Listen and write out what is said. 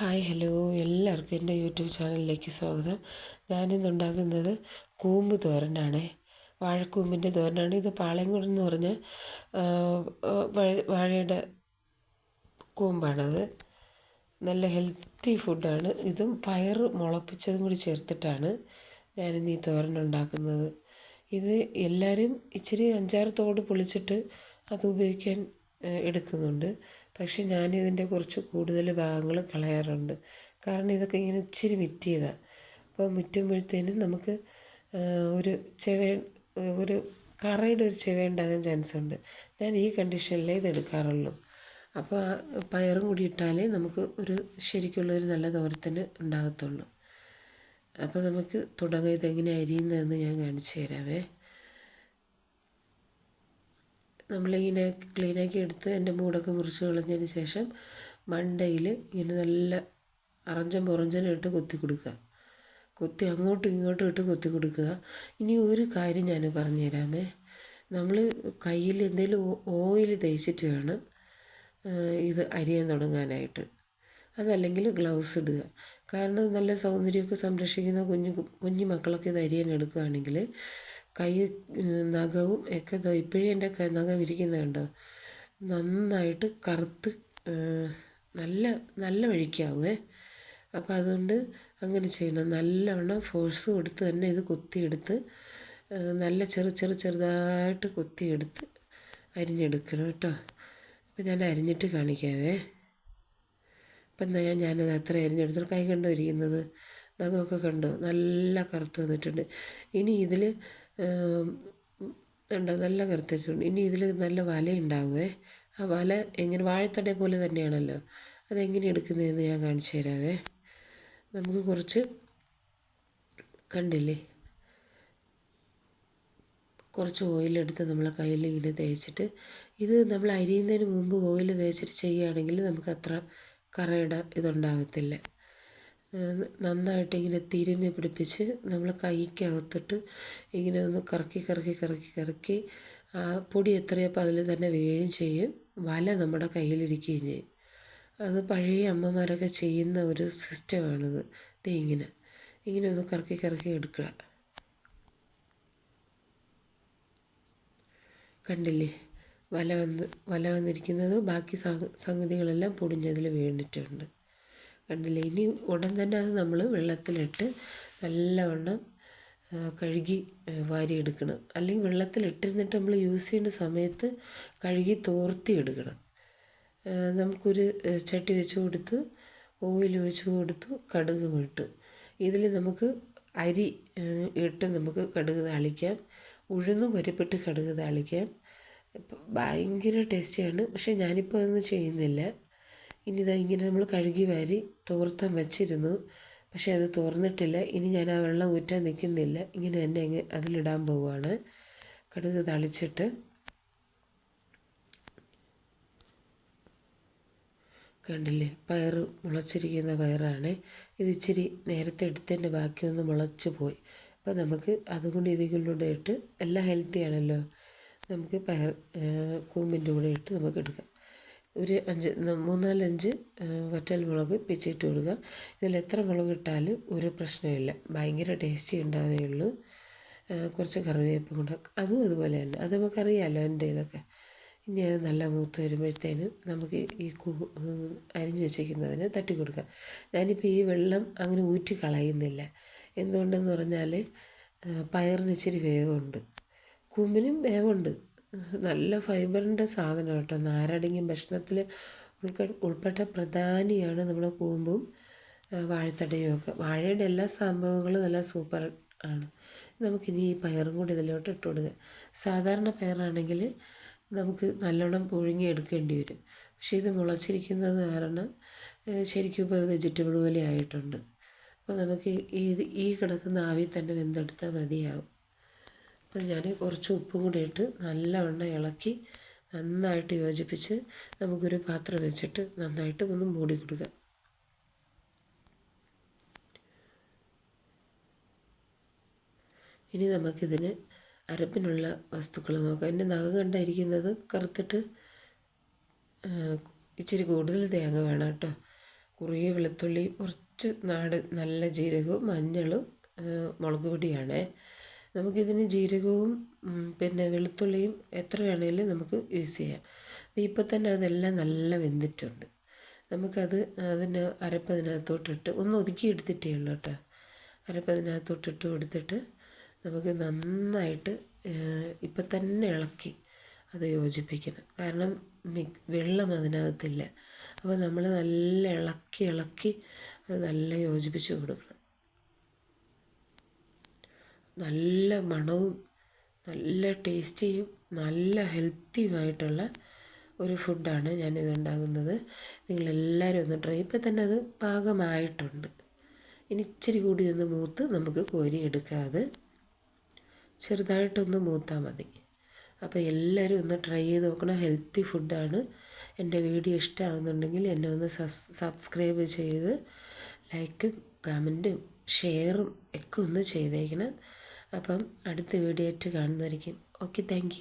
Hi hello. എല്ലാവർക്കും എന്റെ YouTube ചാനലിലേക്ക് സ്വാഗതം. ഞാനിന്ന് ഉണ്ടാക്കുന്നത് കൂമ്പ് തോരനാണ്. വാഴക്കൂമ്പിന്റെ തോരനാണ്. ഇത് പാളയംകുടം എന്ന് പറഞ്ഞ വാഴയുടെ കൂമ്പാണത്. നല്ല ഹെൽത്തി ഫുഡാണ്. ഇതും പയർ മുളപ്പിച്ചതും കൂടി ചേർത്തിട്ടാണ് ഞാനിന്ന് ഈ തോരൻ ഉണ്ടാക്കുന്നത് ഇത് എല്ലാവരും ഇച്ചിരി അഞ്ചാറ് തോട് പൊളിച്ചിട്ട് അത് ഉപയോഗിക്കാൻ എടുക്കുന്നുണ്ട്. പക്ഷെ ഞാനിതിന്റെ കുറച്ച് കൂടുതൽ ഭാഗങ്ങൾ കളയാറുണ്ട്. കാരണം ഇതൊക്കെ ഇങ്ങനെ ഇച്ചിരി മുറ്റിയതാണ് അപ്പോൾ മുറ്റുമ്പോഴത്തേനും നമുക്ക് ഒരു ചെവ ഒരു കറയുടെ ഒരു ചെവ ഉണ്ടാകാൻ ചാൻസ് ഉണ്ട് ഞാൻ ഈ കണ്ടീഷനിലേ ഇത് എടുക്കാറുള്ളൂ അപ്പോൾ പയറും കൂടി ഇട്ടാലേ നമുക്ക് ഒരു ശരിക്കുള്ളൊരു നല്ല തോരത്തിന് ഉണ്ടാകത്തുള്ളൂ. അപ്പോൾ നമുക്ക് തുടങ്ങിയത് ഇതെങ്ങനെ അരിയുന്നതെന്ന് ഞാൻ കാണിച്ചു തരാവേ. നമ്മളിങ്ങനെ ക്ലീനാക്കി എടുത്ത് അതിന്റെ മൂടൊക്കെ മുറിച്ച് കളഞ്ഞതിന് ശേഷം മണ്ടയിൽ ഇങ്ങനെ നല്ല അറഞ്ചം പുറഞ്ചനും ഇട്ട് കൊത്തി കൊടുക്കുക. കൊത്തി അങ്ങോട്ടും ഇങ്ങോട്ടും ഇട്ട് കൊത്തി കൊടുക്കുക. ഇനി ഒരു കാര്യം ഞാൻ പറഞ്ഞു തരാമേ. നമ്മൾ കയ്യിൽ എന്തെങ്കിലും ഓയിൽ തേച്ചിട്ട് വേണം ഇത് അരിയാൻ തുടങ്ങാനായിട്ട്. അതല്ലെങ്കിൽ ഗ്ലൗസ് ഇടുക. കാരണം നല്ല സൗന്ദര്യമൊക്കെ സംരക്ഷിക്കുന്ന കുഞ്ഞു കുഞ്ഞു മക്കളൊക്കെ ഇത് അരിയാൻ എടുക്കുകയാണെങ്കിൽ കൈ നഖവും ഒക്കെ ഇപ്പോഴും എന്റെ നഖം ഇരിക്കുന്നത് കണ്ടോ? നന്നായിട്ട് കറുത്ത് നല്ല നല്ല വഴിക്കാവുമേ അപ്പോൾ അതുകൊണ്ട് അങ്ങനെ ചെയ്യണം. നല്ലവണ്ണം ഫോഴ്സ് കൊടുത്ത് തന്നെ ഇത് കൊത്തിയെടുത്ത് നല്ല ചെറു ചെറു ചെറുതായിട്ട് കൊത്തിയെടുത്ത് അരിഞ്ഞെടുക്കണം കേട്ടോ. അപ്പം ഞാൻ അരിഞ്ഞിട്ട് കാണിക്കാവേ. അപ്പം ഞാൻ ഞാനത് അത്ര അരിഞ്ഞെടുത്തു. കൈ കണ്ടോ ഇരിക്കുന്നത്? നഖമൊക്കെ കണ്ടോ? നല്ല കറുത്ത് വന്നിട്ടുണ്ട്. ഇനി ഇതിൽ ഉണ്ട് നല്ല കറുത്തരിച്ചുണ്ട് ഇനി ഇതിൽ നല്ല വല ഉണ്ടാകുമേ ആ വല എങ്ങനെ വാഴത്തട പോലെ തന്നെയാണല്ലോ അതെങ്ങനെ എടുക്കുന്നതെന്ന് ഞാൻ കാണിച്ചു തരാവേ നമുക്ക് കുറച്ച് കണ്ടില്ലേ കുറച്ച് ഓയിലെടുത്ത് നമ്മളെ കയ്യിൽ ഇങ്ങനെ തേച്ചിട്ട് ഇത് നമ്മൾ അരിയുന്നതിന് മുമ്പ് ഓയിൽ തേച്ചിട്ട് ചെയ്യുകയാണെങ്കിൽ നമുക്ക് അത്ര കറയുടെ ഇതുണ്ടാകത്തില്ല നന്നായിട്ട് ഇങ്ങനെ തിരുമ്മി പിടിപ്പിച്ച് നമ്മൾ കൈക്കകത്തിട്ട് ഇങ്ങനെ ഒന്ന് കറക്കി കറക്കി കറക്കി കറക്കി ആ പൊടി എത്രയോ അപ്പോൾ അതിൽ തന്നെ വീഴുകയും ചെയ്യും. വല നമ്മുടെ കയ്യിലിരിക്കുകയും ചെയ്യും. അത് പഴയ അമ്മമാരൊക്കെ ചെയ്യുന്ന ഒരു സിസ്റ്റമാണിത്. ഇത് ഇങ്ങനെ. ഇങ്ങനെ ഒന്ന് കറക്കി കറക്കി എടുക്കുക. കണ്ടില്ലേ? വല വന്ന് വല വന്നിരിക്കുന്നത് ബാക്കി സംഗതികളെല്ലാം പൊടിഞ്ഞതിൽ വീണിട്ടുണ്ട്. കണ്ടില്ലേ? ഇനി ഉടൻ തന്നെ അത് നമ്മൾ വെള്ളത്തിലിട്ട് നല്ലവണ്ണം കഴുകി വാരിയെടുക്കണം. അല്ലെങ്കിൽ വെള്ളത്തിലിട്ടിരുന്നിട്ട് നമ്മൾ യൂസ് ചെയ്യുന്ന സമയത്ത് കഴുകി തോർത്തി എടുക്കണം നമുക്കൊരു ചട്ടി വെച്ച് കൊടുത്ത് ഓയിൽ ഒഴിച്ച് കൊടുത്തു കടുക് ഇട്ട് ഇതിൽ നമുക്ക് അരി ഇട്ട് നമുക്ക് കടുക് താളിക്കാം. ഉഴുന്ന് പരിപ്പിട്ട് കടുക് താളിക്കാം. ഭയങ്കര ടേസ്റ്റിയാണ്. പക്ഷേ ഞാനിപ്പോൾ അതൊന്നും ചെയ്യുന്നില്ല. ഇനി ഇതാ ഇങ്ങനെ നമ്മൾ കഴുകി വാരി തോർത്താൻ വെച്ചിരുന്നു. പക്ഷേ അത് തോർന്നിട്ടില്ല. ഇനി ഞാൻ ആ വെള്ളം ഊറ്റാൻ നിൽക്കുന്നില്ല. ഇങ്ങനെ തന്നെ അങ്ങ് അതിലിടാൻ പോവുകയാണ് കടുക് തളിച്ചിട്ട്. കണ്ടില്ലേ? പയർ മുളച്ചിരിക്കുന്ന പയറാണ്. ഇത് ഇച്ചിരി നേരത്തെ എടുത്തതിന്റെ ബാക്കിയൊന്ന് മുളച്ച് പോയി. അപ്പോൾ നമുക്ക് അതുകൊണ്ട് ഇതിലൂടെ ഇട്ട് എല്ലാം ഹെൽത്തി ആണല്ലോ. നമുക്ക് പയർ കൂമ്പിന്റെ കൂടെ ഇട്ട് നമുക്ക് എടുക്കാം. ഒരു അഞ്ച് മൂന്നാലഞ്ച് വറ്റൽ മുളക് പിച്ചിട്ട് കൊടുക്കുക. ഇതിൽ എത്ര മുളക് ഇട്ടാലും ഒരു പ്രശ്നമില്ല. ഭയങ്കര ടേസ്റ്റി ഉണ്ടാവുകയുള്ളൂ കുറച്ച് കറിവേപ്പ് കൂടെ. അതും അതുപോലെ തന്നെ. അത് നമുക്കറിയാമല്ലോ എന്റെ ഇതൊക്കെ. ഇനി അത് നല്ല മൂത്ത് വരുമ്പോഴത്തേനും നമുക്ക് ഈ കൂ അരിഞ്ഞു വെച്ചേക്കുന്നതിന് തട്ടി കൊടുക്കാം ഞാനിപ്പോൾ ഈ വെള്ളം അങ്ങനെ ഊറ്റി കളയുന്നില്ല. എന്തുകൊണ്ടെന്ന് പറഞ്ഞാൽ പയറിന് ഇച്ചിരി വേവുണ്ട്. കൂമ്പിനും വേവുണ്ട്. നല്ല ഫൈബറിന്റെ സാധനം കേട്ടോ. നാരടങ്ങിയ ഭക്ഷണത്തിൽ ഉൾക്ക ഉൾപ്പെട്ട പ്രധാനിയാണ് നമ്മുടെ കൂമ്പും വാഴത്തടയും ഒക്കെ. വാഴയുടെ എല്ലാ സംഭവങ്ങളും നല്ല സൂപ്പർ ആണ്. നമുക്കിനി ഈ പയറും കൂടി ഇതിലോട്ട് ഇട്ട് കൊടുക്കുക സാധാരണ പയറാണെങ്കിൽ നമുക്ക് നല്ലോണം പുഴുങ്ങി എടുക്കേണ്ടി വരും. പക്ഷേ ഇത് മുളച്ചിരിക്കുന്നത് കാരണം ശരിക്കും ഇപ്പോൾ വെജിറ്റബിൾ പോലെ ആയിട്ടുണ്ട്. അപ്പോൾ നമുക്ക് ഈ ഈ കിടക്കുന്ന ആവി തന്നെ വെന്തെടുത്താൽ മതിയാവും. അപ്പം ഞാൻ കുറച്ച് ഉപ്പും കൂടി ഇട്ട് നല്ലവണ്ണം ഇളക്കി നന്നായിട്ട് യോജിപ്പിച്ച് നമുക്കൊരു പാത്രം വെച്ചിട്ട് നന്നായിട്ട് ഒന്ന് മൂടി കൊടുക്കുക. ഇനി നമുക്കിതിന് അരപ്പിനുള്ള വസ്തുക്കൾ നോക്കാം. എന്റെ നഖം കണ്ടായിരിക്കുന്നത് കറുത്തിട്ട് ഇച്ചിരി കൂടുതൽ തേങ്ങ വേണം കേട്ടോ. കുറേ വെളുത്തുള്ളി കുറച്ച് നാട് നല്ല ജീരകവും മഞ്ഞളും മുളക് പൊടിയാണേ. നമുക്കിതിന് ജീരകവും പിന്നെ വെളുത്തുള്ളിയും എത്ര വേണമെങ്കിലും നമുക്ക് യൂസ് ചെയ്യാം. ഇപ്പം തന്നെ അതെല്ലാം നല്ല വെന്തിട്ടുണ്ട്. നമുക്കത് അതിന് അരപ്പതിനകത്തോട്ടിട്ട് ഒന്ന് ഒതുക്കി എടുത്തിട്ടേ ഉള്ളൂ കേട്ടോ. അരപ്പതിനകത്തോട്ടിട്ട് കൊടുത്തിട്ട് നമുക്ക് നന്നായിട്ട് ഇപ്പം തന്നെ ഇളക്കി അത് യോജിപ്പിക്കണം. കാരണം മിക് വെള്ളം അതിനകത്തില്ല. അപ്പോൾ നമ്മൾ നല്ല ഇളക്കി ഇളക്കി അത് നല്ല യോജിപ്പിച്ച് കൊടുക്കണം. നല്ല മണവും നല്ല ടേസ്റ്റിയും നല്ല ഹെൽത്തിയുമായിട്ടുള്ള ഒരു ഫുഡാണ് ഞാനിത് ഉണ്ടാകുന്നത് നിങ്ങളെല്ലാവരും ഒന്ന് ട്രൈ ഇപ്പം തന്നെ അത് പാകമായിട്ടുണ്ട്. ഇനി ഇച്ചിരി കൂടി ഒന്ന് മൂത്ത് നമുക്ക് കോരി എടുക്കാതെ ചെറുതായിട്ടൊന്ന് മൂത്താൽ മതി. അപ്പോൾ എല്ലാവരും ഒന്ന് ട്രൈ ചെയ്ത് നോക്കണം. ഹെൽത്തി ഫുഡാണ്. എന്റെ വീഡിയോ ഇഷ്ടമാകുന്നുണ്ടെങ്കിൽ എന്നെ ഒന്ന് സബ്സ്ക്രൈബ് ചെയ്ത് ലൈക്കും കമന്റും ഷെയറും ഒക്കെ ഒന്ന് ചെയ്തേക്കണം. അപ്പം അടുത്ത വീഡിയോ ആയിട്ട് കാണുന്നതായിരിക്കും. Okay thank